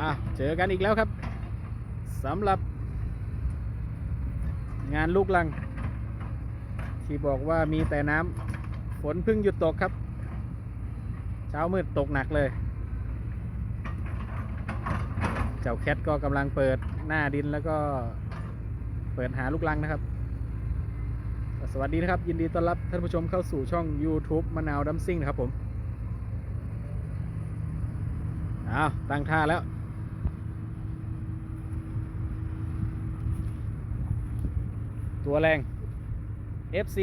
อะเจอกันอีกแล้วครับสำหรับ งานลูกลัง ที่บอกว่ามีแต่น้ำฝนเพิ่งหยุดตกครับ เช้ามืดตกหนักเลย เจ้าแคทก็กำลังเปิดหน้าดินแล้วก็เปิดหาลูกลังนะครับ สวัสดีนะครับ ยินดีต้อนรับท่านผู้ชมเข้าสู่ช่อง YouTube มะนาวดัมซิ่งนะครับผมอ้าวตั้งท่าแล้ว ตัวแรง FC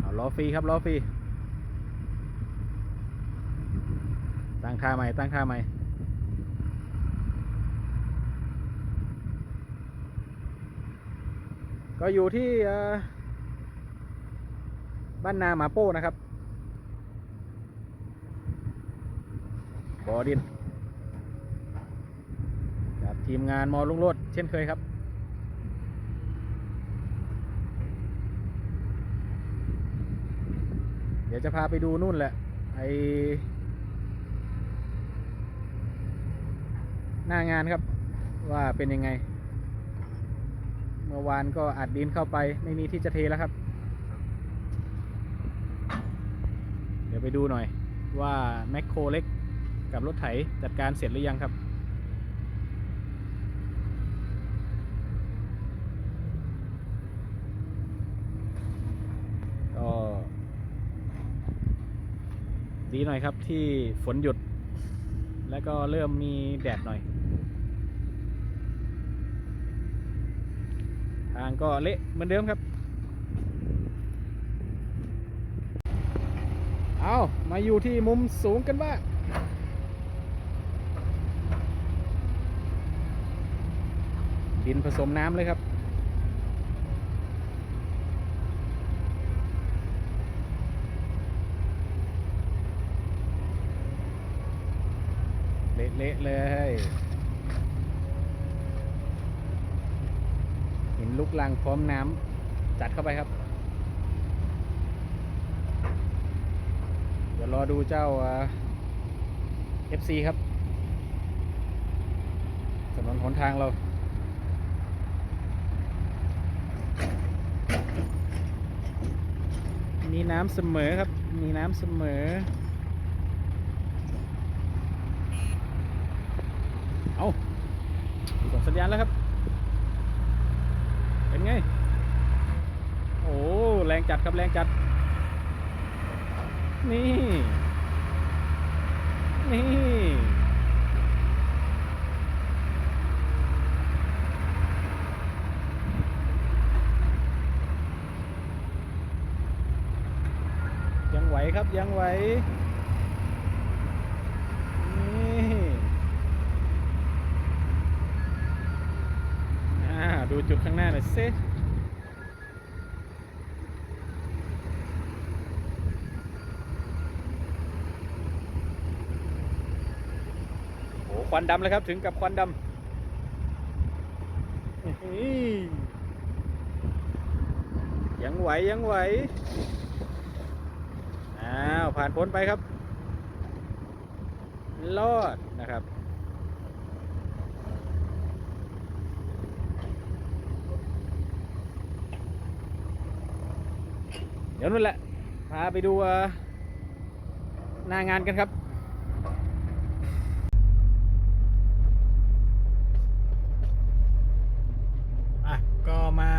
เอาล้อฟรีครับล้อฟรีตั้งท่าใหม่ตั้งท่าใหม่ก็อยู่ที่บ้านนาหมาโป้นะครับบอดินกับทีมงานมอลุงโลดเช่นเคยครับ เดี๋ยวจะพาไปดูนู่นแหละ ไอหน้างานครับ ว่าเป็นยังไง เมื่อวานก็อัดดินเข้าไปไม่มีที่จะเทแล้วครับ เดี๋ยวไปดูหน่อยว่าแมคโครเล็กกับรถไถจัดการเสร็จหรือยังครับ ก็ ดีหน่อยครับที่ฝนหยุด แล้วก็เริ่มมีแดดหน่อย ทางก็เละเหมือนเดิมครับ เอามาอยู่ที่มุมสูงกันบ้างดินผสมน้ำเลยครับ เละเลยเห็นลูกลังพร้อมน้ำจัดเข้าไปครับ เดี๋ยวรอดูเจ้าเอ่อ FC ครับถนนหนทางเรามีน้ำเสมอครับ มีน้ำเสมอ เอาส่งสัญญาณแล้วครับ เป็นไง โอ้แรงจัดครับแรงจัด นี่ นี่ยังไหวครับยังไหว นี่ อ่า ดูจุดข้างหน้าหน่อยสิโอ้ควันดำเลยครับถึงกับควันดำยังไหวยังไหวอ้าวผ่านพ้นไปครับ รอดนะครับ เดี๋ยวนั่นแหละ พาไปดูหน้างานกันครับอะก็มา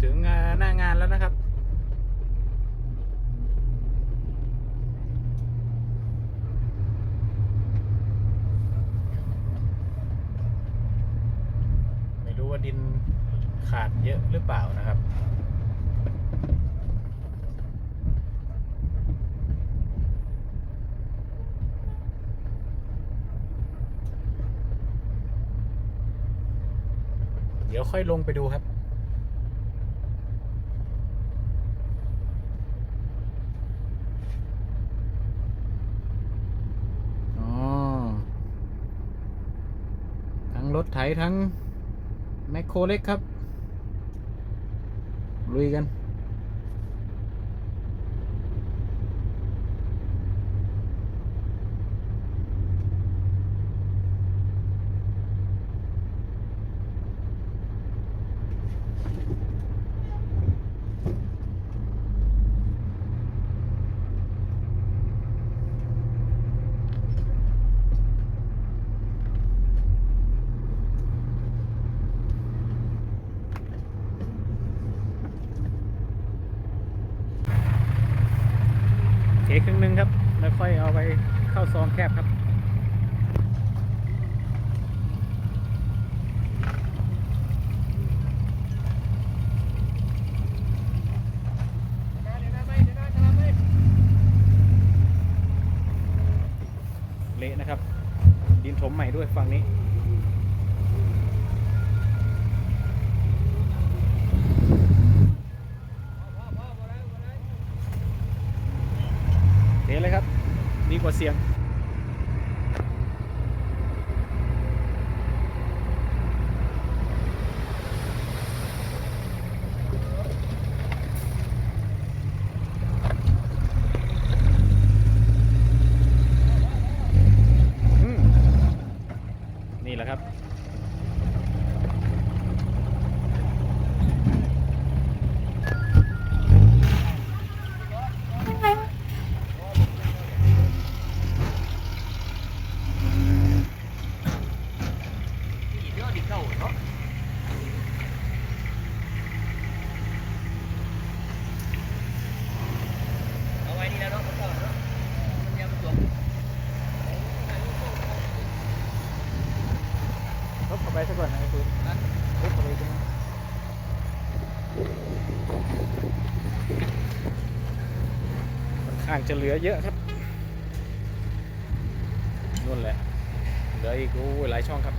ถึงหน้างานแล้วนะครับ ไม่รู้ว่าดินขาดเยอะหรือเปล่านะครับ เดี๋ยวค่อยลงไปดูครับอ๋อทั้งรถไถทั้ง แมคโครเล็กครับ ลุยกัน ครึ่งหนึงครับ แล้วค่อยเอาไปเข้าซองแคบครับเละนะครับ ดินถมใหม่ด้วยฝั่งนี้ เทเลยครับ ดีกว่าเสียงนี่แหละครับ เอาไว้นี่แล้วเนาะมันก่อนเนาะมันยังจบ รถเข้าไปสักก่อนนะไอ้คุณ นะ รถเข้าไปตรงนั้นค่อนข้าง จะเหลือเยอะครับนู่นแหละเหลืออีกโอ้หลายช่องครับ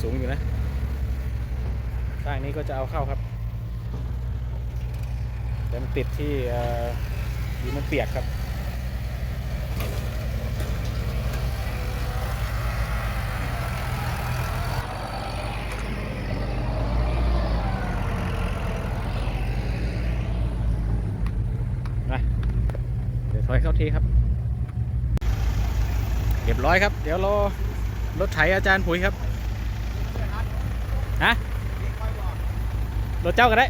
สูงอยู่นะข้างนี้ก็จะเอาเข้าครับแต่มันติดที่ดินมันเปียกครับ มา เข้าทีครับ เรียบร้อยครับ เดี๋ยวรอรถไถอาจารย์ผุยครับฮะรถเจ้าก็ได้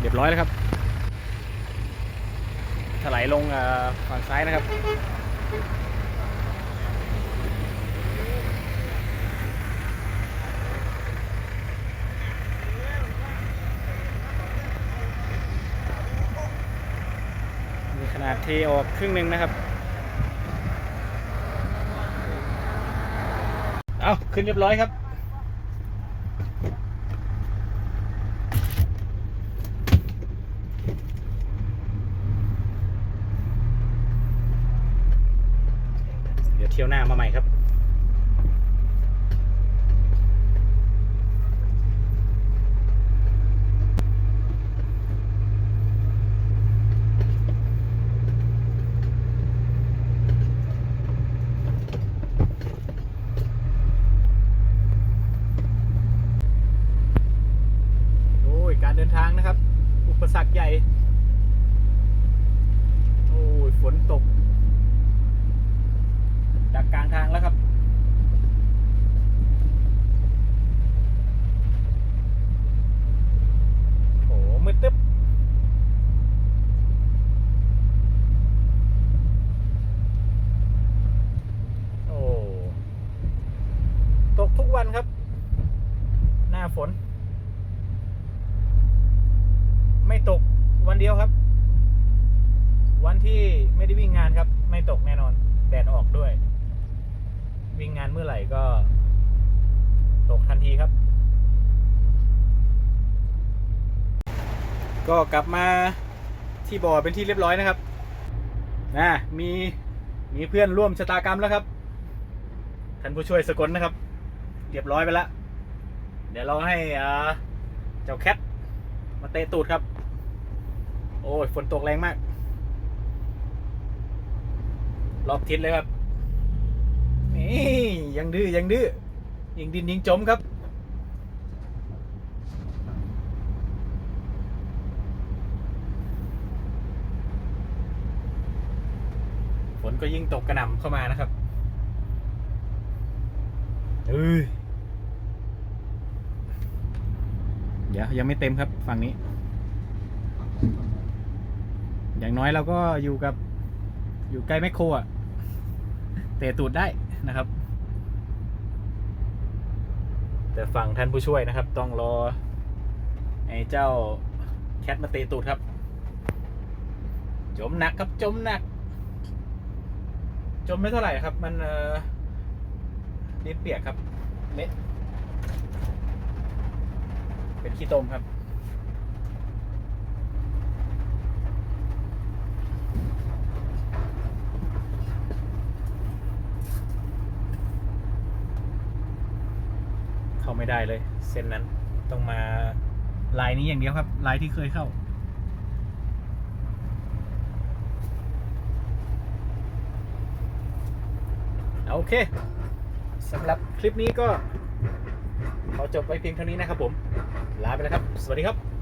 เรียบร้อยแล้วครับถลายลงฝั่งซ้ายนะครับ นาดเทออกครึ่งหนึ่งนะครับ เอาขึ้นเรียบร้อยครับ เดี๋ยวเที่ยวหน้ามาใหม่ครับ โอ้ย การเดินทางนะครับ อุปสรรคใหญ่ โอ้ย ฝนตก ดักกลางทางแล้วครับ โอ้มืดตึ๊บ โอ้ ตกทุกวันครับ หน้าฝน ไม่ตกวันเดียวครับ วันที่ไม่ได้วิ่งงานครับ ไม่ตกแน่นอน แดดออกด้วย วิ่งงานเมื่อไหร่ก็ ตกทันทีครับ ก็กลับมาที่บ่อเป็นที่เรียบร้อยนะครับนะมีมีเพื่อนร่วมชะตากรรมแล้วครับท่านผู้ช่วยสกลนะครับ เรียบร้อยไปแล้ว เดี๋ยวเราให้เจ้าแคทมาเตะตูดครับ โอ้ยฝนตกแรงมาก รอบทิศเลยครับ นี่ยังดื้อยังดื้อยิงดินยิงจมครับฝนก็ยิ่งตกกระหน่ำเข้ามานะครับ เอ้ย เดี๋ยวยังไม่เต็มครับฝั่งนี้ อย่างน้อยเราก็อยู่กับอยู่ใกล้แมคโครอะเตะตูดได้นะครับ แต่ฝั่งท่านผู้ช่วยนะครับ ต้องรอไอ้เจ้าแคทมาเตะตูดครับ จมหนักครับจมหนัก จมไม่เท่าไหร่ครับ มันเออดินเปียกครับเละ เป็นขี้ต้มครับ เข้าไม่ได้เลยเส้นนั้นต้องมาลายนี้อย่างเดียวครับ ลายที่เคยเข้าโอเคสำหรับคลิปนี้ก็ขอจบไว้เพียงเท่านี้นะครับผม ลาไปแล้วครับ สวัสดีครับ